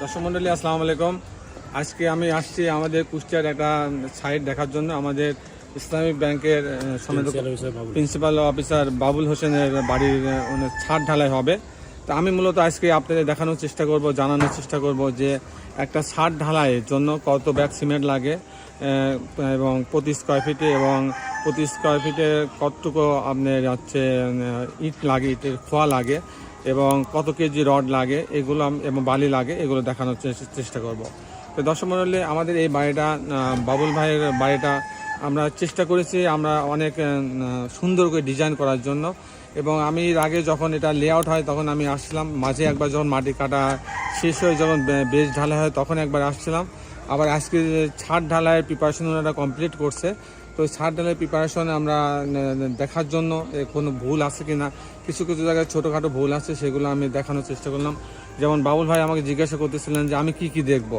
দর্শক মন্ডলী আসসালামু আলাইকুম। আজকে আমি আসছি আমাদের কুষ্টিয়ার একটা সাইট দেখার জন্য। আমাদের ইসলামিক ব্যাংকের প্রিন্সিপাল অফিসার বাবুল। হোসেনের বাড়ির ছাদ ঢালাই হবে। তো আমি মূলত আজকে আপনাদের দেখানোর চেষ্টা করব জানানোর চেষ্টা করব যে একটা ছাদ ঢালাইয়ের জন্য কত ব্যাগ সিমেন্ট লাগে এবং প্রতি স্কোয়ার ফিটে এবং প্রতি স্কোয়ার ফিটে কতটুকু আপনার হচ্ছে ইট লাগে ইটের খোয়া লাগে। এবং কত কেজি রড লাগে, এগুলো এবং বালি লাগে, এগুলো দেখানোর চেষ্টা করব। তো দর্শক মণ্ডলী আমাদের এই বাড়িটা বাবুল ভাইয়ের বাড়িটা আমরা চেষ্টা করেছি আমরা অনেক সুন্দর করে ডিজাইন করার জন্য। এবং আমি এর আগে যখন এটা লেআউট হয়, তখন আমি আসছিলাম। মাঝে একবার যখন মাটি কাটা শেষ হয়ে যখন বেশ ঢালাই হয়, তখন একবার আসছিলাম। আবার আজকে ছাদ ঢালাইয়ের প্রিপারেশন ওনারা কমপ্লিট করছে। তো ছাদ ঢালাইয়ের প্রিপারেশন আমরা দেখার জন্য কোনো ভুল আছে কি না কিছু কিছু জায়গায় ছোটোখাটো ভুল আছে, সেগুলো আমি দেখানোর চেষ্টা করলাম। যেমন বাবুল ভাই আমাকে জিজ্ঞাসা করতেছিলেন যে, আমি কি কি দেখব?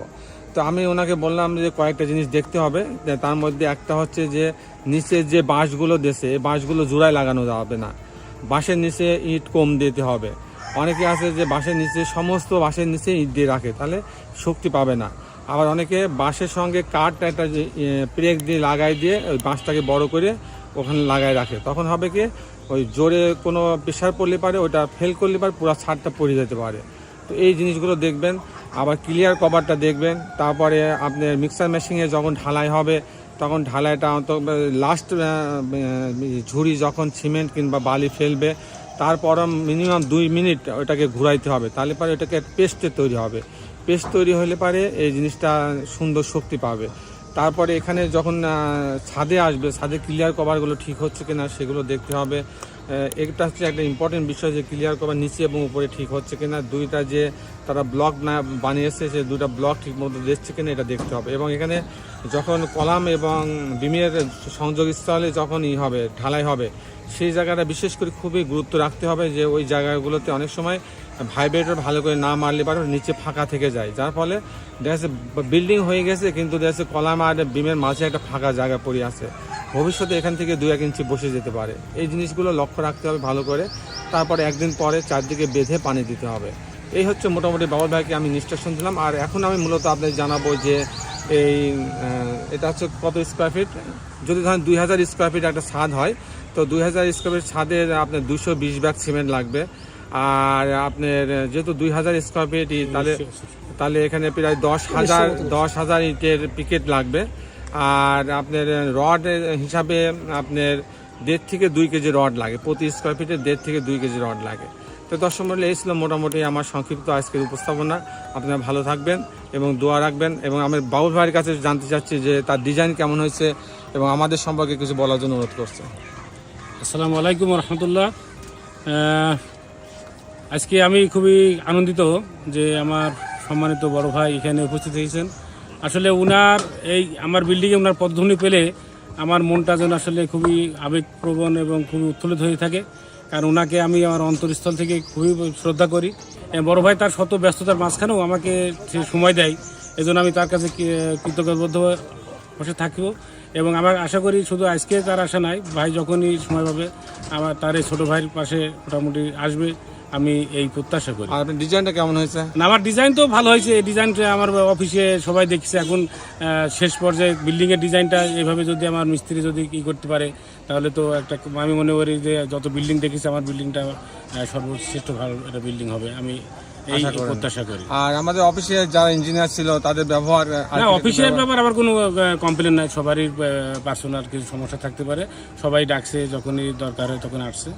তো আমি ওনাকে বললাম যে, কয়েকটা জিনিস দেখতে হবে। তার মধ্যে একটা হচ্ছে যে, নিচে যে বাঁশগুলো দেশে, এই বাঁশগুলো জোড়ায় লাগানো যাবে না। বাঁশের নিচে ইট কম দিতে হবে। অনেকে আছে যে, বাঁশের নিচে, সমস্ত বাঁশের নিচে ইট দিয়ে রাখে, তাহলে শক্তি পাবে না। আবার অনেকে বাঁশের সঙ্গে কাঠ একটা প্রেক দিয়ে লাগাই দিয়ে ওই বাঁশটাকে বড় করে ওখানে লাগাই রাখে। তখন হবে কি, ওই জোরে কোনো প্রেশার পড়লে পারে, ওটা ফেল করলে পারে, পুরো ছাদটা পড়ে যেতে পারে। তো এই জিনিসগুলো দেখবেন, আবার ক্লিয়ার কভারটা দেখবেন, তারপরে আপনার মিক্সার মেশিনে যখন ঢালাই হবে, তখন ঢালাইটা লাস্ট ঝুড়ি যখন সিমেন্ট কিংবা বালি ফেলবে, তারপর মিনিমাম দুই মিনিট ওটাকে ঘুরাইতে হবে, তাহলে পরে ওটাকে পেস্টে তৈরি হবে। পেস্ট তৈরি হলে পারে, এই জিনিসটা সুন্দর শক্তি পাবে। তারপরে এখানে যখন ছাদে আসবে, ছাদে ক্লিয়ার কভারগুলো ঠিক হচ্ছে কিনা সেগুলো দেখতে হবে। এটা হচ্ছে একটা ইম্পর্টেন্ট বিষয় যে ক্লিয়ার কভার নিচে এবং উপরে ঠিক হচ্ছে কিনা। দুইটা যে তারা ব্লক না বানিয়েছে, সে দুইটা ব্লক ঠিক মতো দিচ্ছে কিনা এটা দেখতে হবে। এবং এখানে যখন কলাম এবং বিমের সংযোগস্থলে যখন ই হবে, ঢালাই হবে, সেই জায়গাটা বিশেষ করে খুবই গুরুত্ব রাখতে হবে যে ওই জায়গাগুলোতে অনেক সময় ভাইব্রেটর ভালো করে না মারলে পারে, নিচে ফাঁকা থেকে যায়। যার ফলে দেখা বিল্ডিং হয়ে গেছে, কিন্তু দেখা যাচ্ছে কলাম আর বিমের মাঝে একটা ফাঁকা জায়গা পড়ে আছে। ভবিষ্যতে এখান থেকে দু এক ইঞ্চি বসে যেতে পারে। এই জিনিসগুলো লক্ষ্য রাখতে হবে ভালো করে। তারপরে একদিন পরে চারদিকে বেঁধে পানি দিতে হবে। এই হচ্ছে মোটামুটি বাবুল ভাইকে আমি নিষ্কাশন দিলাম। আর এখন আমি মূলত আপনাদের জানাব যে এই এটা হচ্ছে কত স্কোয়ার ফিট যদি ধরেন দুই হাজার স্কোয়ার ফিট একটা ছাদ হয়, তো দুই হাজার স্কোয়ার ফিট ছাদে আপনার দুশো বিশ ব্যাগ সিমেন্ট লাগবে। আর আপনার যেহেতু দুই হাজার স্কোয়ার ফিট তাহলে তাহলে এখানে প্রায় দশ হাজার দশ হাজার ইটের পিকেট লাগবে। আর আপনার রড হিসাবে আপনার দেড় থেকে দুই কেজি রড লাগে। প্রতি স্কোয়ার ফিটে দেড় থেকে দুই কেজি রড লাগে। তো দর্শক মন্ডলী এই ছিল মোটামুটি আমার সংক্ষিপ্ত আজকের উপস্থাপনা। আপনারা ভালো থাকবেন এবং দোয়া রাখবেন এবং আমি বাবুল ভাইয়ের কাছে জানতে চাচ্ছি যে তার ডিজাইন কেমন হয়েছে এবং আমাদের সম্পর্কে কিছু বলার জন্য অনুরোধ করছে। আসসালামু আলাইকুম রহমতুল্লাহ। আজকে আমি খুবই আনন্দিত যে আমার সম্মানিত বড় ভাই এখানে উপস্থিত হয়েছেন। আসলে উনার এই আমার বিল্ডিংয়ে ওনার পদধ্বনি পেলে আমার মনটা যেন আসলে খুবই আবেগপ্রবণ এবং খুবই উত্তোলিত হয়ে থাকে। কারণ ওনাকে আমি আমার অন্তরস্থল থেকে খুবই শ্রদ্ধা করি। বড় ভাই তার শত ব্যস্ততার মাঝখানেও আমাকে সে সময় দেয়। এজন্য আমি তার কাছে কৃতজ্ঞবদ্ধ বসে থাকব এবং আমার আশা করি শুধু আজকে তার আশা নাই, ভাই যখনই সময় পাবে, আমার তার এই ছোটো ভাইয়ের পাশে মোটামুটি আসবে। আমি এই প্রত্যাশা করি। আর আপনার ডিজাইনটা কেমন হয়েছে? না আমার ডিজাইন তো ভালো হয়েছে। এই ডিজাইনটা আমার অফিসে সবাই দেখছে। এখন শেষ পর্যায়ে বিল্ডিংয়ের ডিজাইনটা এভাবে যদি আমার মিস্ত্রি যদি কী করতে পারে তাহলে তো একটা আমি মনে করি যে যত বিল্ডিং দেখেছি আমার বিল্ডিংটা সর্বশ্রেষ্ঠ ভালো একটা বিল্ডিং হবে। আমি। প্রত্যাশা করি। আর আমাদের অফিসে যারা ইঞ্জিনিয়ার ছিল তাদের ব্যবহার আর না অফিসের ব্যাপার আবার কোনো কমপ্লেন নাই। সবারই পার্সোনাল কিছু সমস্যা থাকতে পারে। সবাই ডাকছে যখনই দরকার হয় তখন আসছে।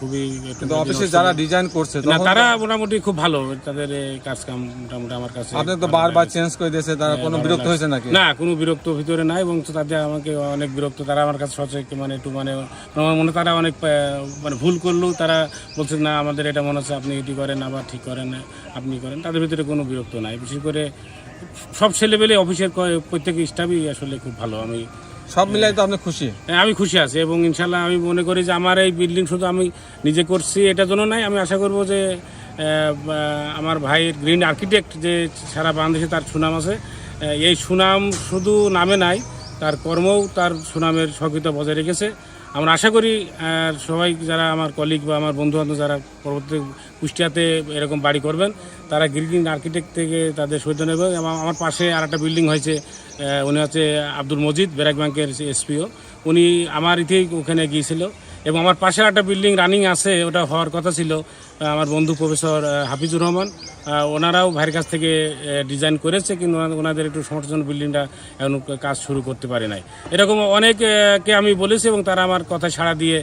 খুবই কিন্তু অফিসে যারা ডিজাইন করছে না তারা মোটামুটি খুব ভালো। তাদের এই কাজ কাম মোটামুটি আমার কাছে আপনি তো বারবার চেঞ্জ করে দিয়েছে তারা কোনো বিরক্ত হয়েছে নাকি? না কোনো বিরক্ত ভিতরে নাই এবং তাদের আমাকে অনেক বিরক্ত। তারা আমার কাছে সচেত মানে একটু মানে আমার মনে তারা অনেক মানে ভুল করলেও তারা বলছে না আমাদের এটা মনে হচ্ছে আপনি এটি করেন আবার ঠিক করেন। আপনি করেন তাদের ভিতরে কোনো বিরক্ত নাই। বিশেষ করে সব ছেলেবেলে অফিসের প্রত্যেক স্টাফই আসলে খুব ভালো আমি সব মিলাই তো আপনি খুশি? হ্যাঁ, আমি খুশি আছি এবং ইনশাল্লাহ আমি মনে করি যে আমার এই বিল্ডিং শুধু আমি নিজে করছি এটার জন্য নাই আমি আশা করব যে আমার ভাইয়ের গ্রিন আর্কিটেক্ট যে সারা বাংলাদেশে তার সুনাম আছে এই সুনাম শুধু নামে নাই তার কর্মও তার সুনামের স্বকৃত বজায় রেখেছে। আমরা আশা করি সবাই যারা আমার কলিগ বা আমার বন্ধু বান্ধব যারা পরবর্তী কুষ্টিয়াতে এরকম বাড়ি করবেন, তারা গ্রিন আর্কিটেক্ট থেকে তাদের সৈন্য নেবে এবং আমার পাশে আর একটা বিল্ডিং হয়েছে উনি হচ্ছে আব্দুল মজিদ, ব্যারাক ব্যাংকের এসপিও উনি আমার ইতেই ওখানে গিয়েছিল। এবং আমার পাশে একটা বিল্ডিং রানিং আছে, ওটা হওয়ার কথা ছিল। আমার বন্ধু প্রফেসর হাফিজুর রহমান। ওনারাও ভাইয়ের কাছ থেকে ডিজাইন করেছে, কিন্তু ওনাদের একটু সমস্যার জন্য বিল্ডিংটা এখন কাজ শুরু করতে পারে নাই। এরকম অনেককে আমি বলেছি এবং তারা আমার কথা সাড়া দিয়ে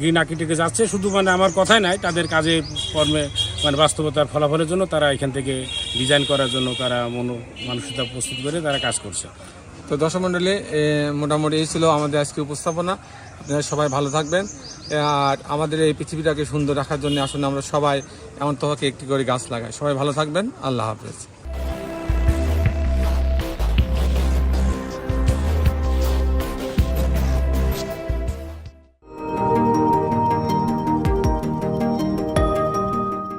গ্রিন আর্কিটেক্টে যাচ্ছে। শুধু মানে আমার কথাই নাই, তাদের কাজে, কর্মে মানে বাস্তবতার ফলাফলের জন্য তারা এখান থেকে ডিজাইন করার জন্য তারা মনো মানসিকতা প্রস্তুত করে তারা কাজ করছে। তো দর্শক মণ্ডলী মোটামুটি এই ছিল আমাদের আজকে উপস্থাপনা। সবাই ভালো থাকবেন। আর আমাদের এই পৃথিবীটাকে সুন্দর রাখার জন্য আসলে আমরা সবাই এমন তোমাকে একটি করে গাছ লাগাই। সবাই ভালো থাকবেন। আল্লাহ হাফেজ।